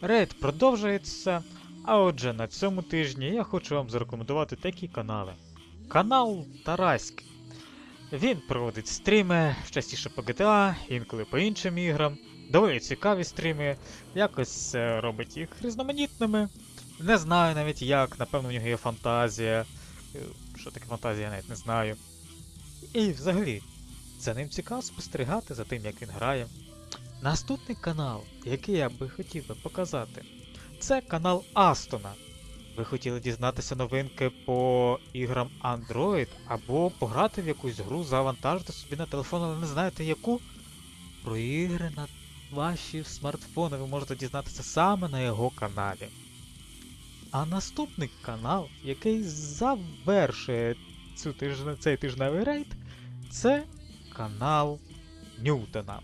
Рейд продовжується. А отже, на цьому тижні я хочу вам зарекомендувати такі канали. Канал Тараськ. Він проводить стріми, частіше по GTA, інколи по іншим іграм. Доволі цікаві стріми, якось е, робить їх різноманітними. Не знаю навіть як, напевно, в нього є фантазія. Е, Що таке фантазія, я навіть не знаю. І взагалі, за ним цікаво спостерігати за тим, як він грає. Наступний канал, який я би хотів би показати, це канал Астона. Ви хотіли дізнатися новинки по іграм Android або пограти в якусь гру, завантажити собі на телефон, але не знаєте яку? Про ігри на ваші смартфони ви можете дізнатися саме на його каналі. А наступний канал, який завершує цю тижне, цей тижневий рейд, це канал Ньютона.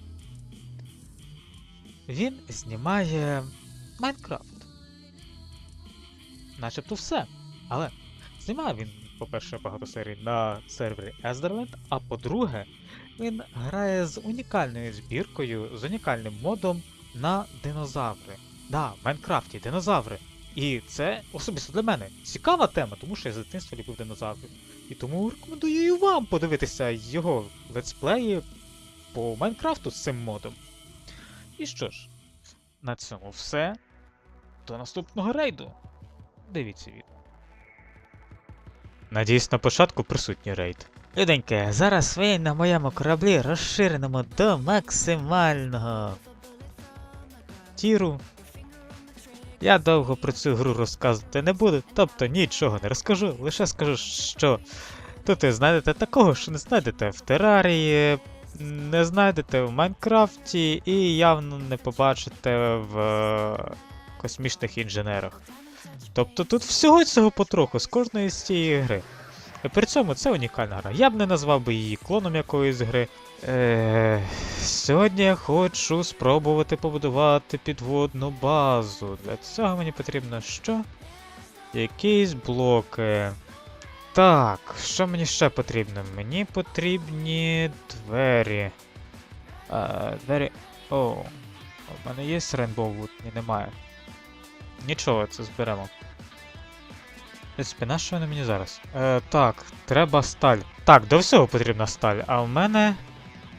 Він знімає Майнкрафт. Начебто все. Але знімає він, по-перше, багато серій на сервері Ezderland, а по-друге, він грає з унікальною збіркою, з унікальним модом на динозаври. Да, в Майнкрафті динозаври. І це особисто для мене цікава тема, тому що я з дитинства любив динозаврів. І тому рекомендую і вам подивитися його летсплеї по Майнкрафту з цим модом. І що ж, на цьому все. До наступного рейду. Дивіться відео. Надіюсь, на початку присутній рейд. Люденьке, зараз ви на моєму кораблі розширеному до максимального тіру. Я довго про цю гру розказувати не буду, тобто нічого не розкажу, лише скажу, що тут ви знайдете такого, що не знайдете в Терарії, не знайдете в Майнкрафті і явно не побачите в е, космічних інженерах. Тобто тут всього цього потроху з кожної з цієї гри. При цьому це унікальна гра. Я б не назвав би її клоном якоїсь гри. Е, сьогодні я хочу спробувати побудувати підводну базу. Для цього мені потрібно що? Якісь блоки. Так, що мені ще потрібно? Мені потрібні двері. А, двері. О. У мене є Rainbow Wood? Ні, немає. Нічого, це зберемо. В принципі, на що воно мені зараз? Е, так, треба сталь. Так, до всього потрібна сталь, а в мене.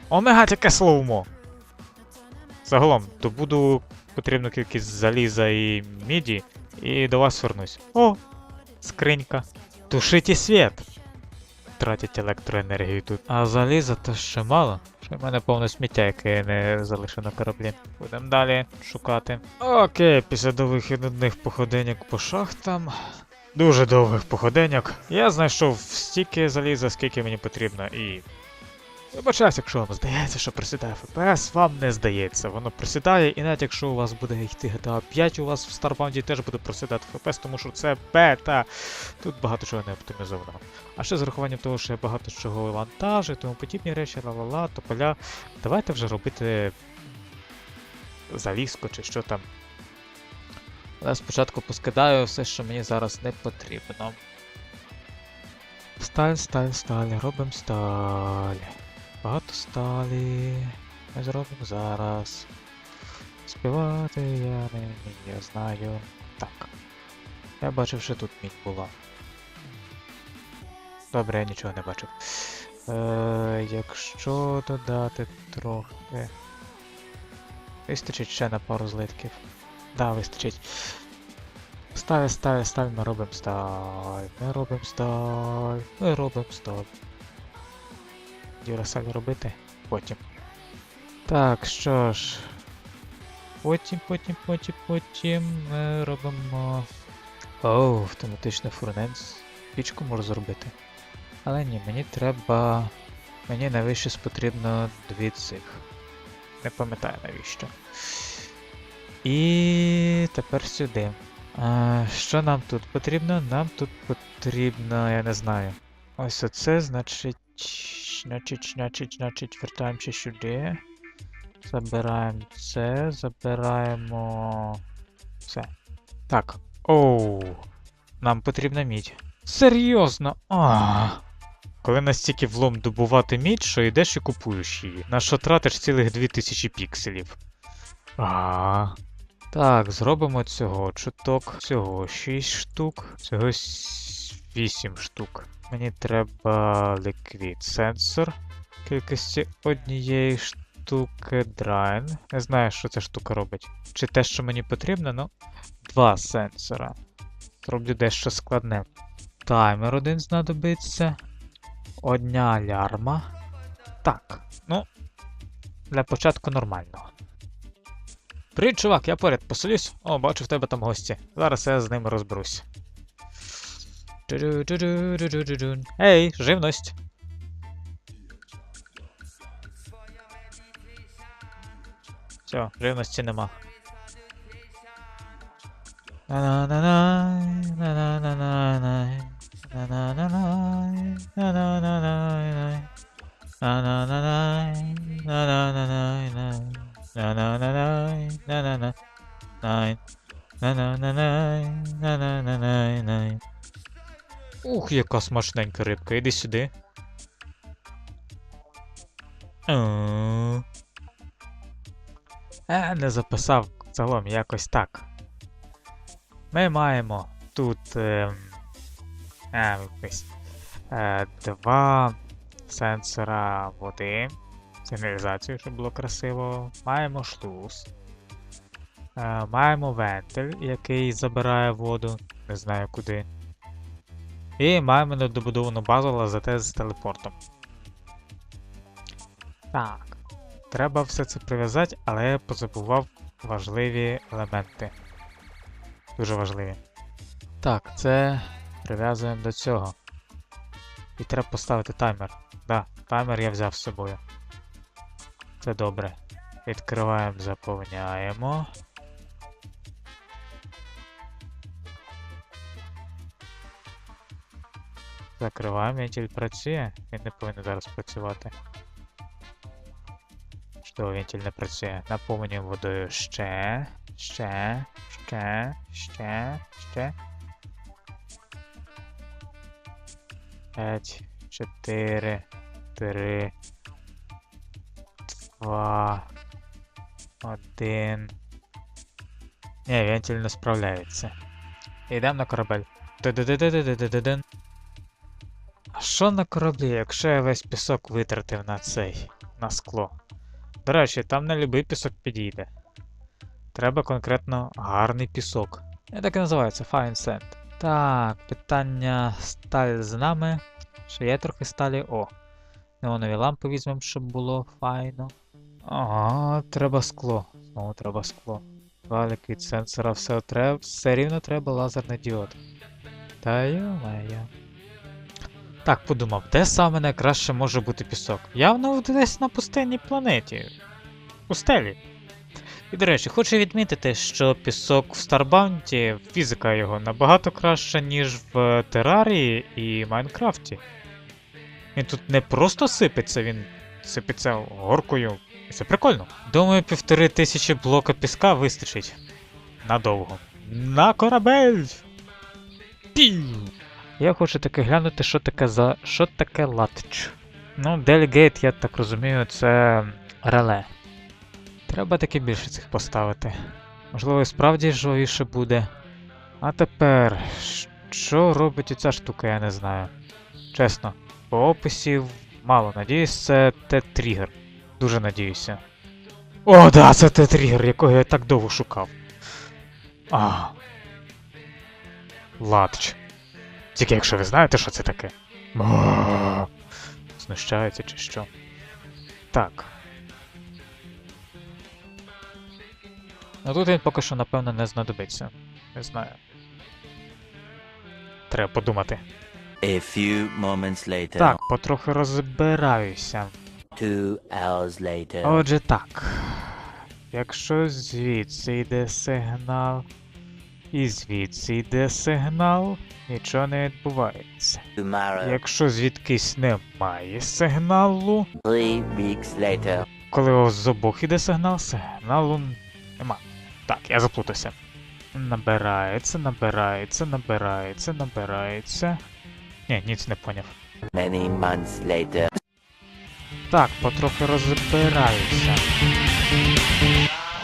Омега таке словмо! Загалом, добуду потрібну кількість заліза і міді, і до вас вернусь. О! Скринька. Тушите світ! Тратять електроенергію тут. А заліза то ще мало. Ще в мене повне сміття, яке я не залишив на кораблі. Будемо далі шукати. Окей, після довгих і нудних походинок по шахтам. Дуже довгих походинок. Я знайшов стільки заліза, скільки мені потрібно, і. Вибачаюсь, якщо вам здається, що присідає FPS, вам не здається. Воно присідає, і навіть якщо у вас буде йти GTA 5, у вас в Starbound теж буде просідати FPS, тому що це бета. Тут багато чого не оптимізовано. А ще з урахуванням того, що я багато чого вантажу, тому подібні речі, ла-ла-ла, тополя. Давайте вже робити залізко чи що там. Але спочатку поскидаю все, що мені зараз не потрібно. Сталь, сталь, сталь, робимо сталь. Багато сталі. Ми зробимо зараз. Співати я не вмію, знаю. Так. Я бачив, що тут мідь була. Добре, я нічого не бачив. Е, якщо додати трохи. Вистачить ще на пару злитків. Да, вистачить. Сталь, сталь, сталь, ми робимо сталь. Ми робимо сталь. Ми робимо сталь. Дюрасаль робити? Потім. Так, що ж. Потім, потім, потім, потім ми робимо. Оу, автоматичний фурнець. Пічку можу зробити. Але ні, мені треба. Мені навіщо потрібно дві цих. Не пам'ятаю навіщо. І тепер сюди. А, що нам тут потрібно? Нам тут потрібно, я не знаю. Ось оце, значить. Значить, значить, значить, вертаємося сюди. Забираємо це, забираємо. Це. Так. Оу. Нам потрібна мідь. Серйозно? А. Коли настільки влом добувати мідь, що йдеш і купуєш її. На що тратиш цілих 2000 пікселів. А. Так, зробимо цього чуток, цього 6 штук, цього 8 штук. Мені треба ліквід сенсор кількості однієї штуки драйн. Не знаю, що ця штука робить. Чи те, що мені потрібно, ну. Два сенсора. Зроблю дещо складне. Таймер один знадобиться. Одня алярма. Так, ну. Для початку нормально. Привіт, чувак, я поряд посолюсь. О, бачу в тебе там гості. Зараз я з ними розберусь. Hey, живность! Все, живности нема. Nine, na Ух, яка смачненька рибка, іди сюди. Е, не записав загалом якось так. Ми маємо тут ем, е, е, два сенсора води, сигналізацію, щоб було красиво. Маємо шлюз. Е, маємо вентиль, який забирає воду, не знаю куди. І маємо недобудовану базу лазете з телепортом. Так. Треба все це прив'язати, але я позабував важливі елементи. Дуже важливі. Так, це прив'язуємо до цього. І треба поставити таймер. Да, таймер я взяв з собою. Це добре. Відкриваємо, заповняємо. Закриваємо, вентиль працює. Він не повинен зараз працювати. Що вентиль не працює. Наповнюємо водою ще, ще, ще, ще, ще. 5, 4, 3, 2, 1. Ні, вентиль не справляється. Йдемо на корабель. Ти-ди-ди-ди-ди-ди-ди-дин. Що на кораблі, якщо я весь пісок витратив на цей, на скло? До речі, там не любий пісок підійде. Треба конкретно гарний пісок. І так і називається Fine Sand. Так, питання сталь з нами. Ще є трохи сталі. О. Неонові лампи візьмемо, щоб було файно. Ага, треба скло. Знову треба скло. Валік від сенсора все треба. Все рівно треба лазерний діод. Та йо-моє. Так, подумав, де саме найкраще може бути пісок? Явно десь на пустинній планеті. Пустелі. І, до речі, хочу відмітити, що пісок в Старбаунті, фізика його набагато краща, ніж в Терарії і Майнкрафті. Він тут не просто сипеться, він сипеться горкою. І це прикольно. Думаю, півтори тисячі блока піска вистачить. Надовго. На корабель! Пів! Я хочу таки глянути, що таке за. що таке латч. Ну, Delegate, я так розумію, це реле. Треба таки більше цих поставити. Можливо, і справді жовіше буде. А тепер, що робить оця штука, я не знаю. Чесно, по описів мало. Надіюсь, це Т-тригер. Дуже надіюся. О, да, це Т-тригер, якого я так довго шукав. А. Латч. Тільки якщо ви знаєте, що це таке. Знущається чи що. Так. Ну тут він поки що, напевно, не знадобиться. Не знаю. Треба подумати. A few moments later. Так, потрохи розбираюся. Two hours later. Отже так. Якщо звідси йде сигнал, і звідси йде сигнал, нічого не відбувається. Tomorrow. Якщо звідкись немає сигналу, Three weeks later. коли з обох іде сигнал, сигналу нема. Так, я заплутався. Набирається, набирається, набирається, набирається. Ні, ніц не поняв. Many months later. Так, потрохи розбираюся.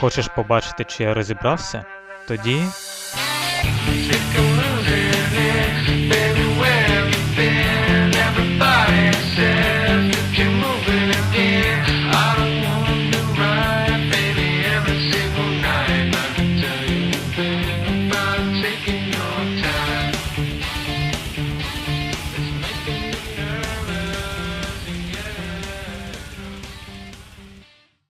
Хочеш побачити, чи я розібрався? Тоді Shit,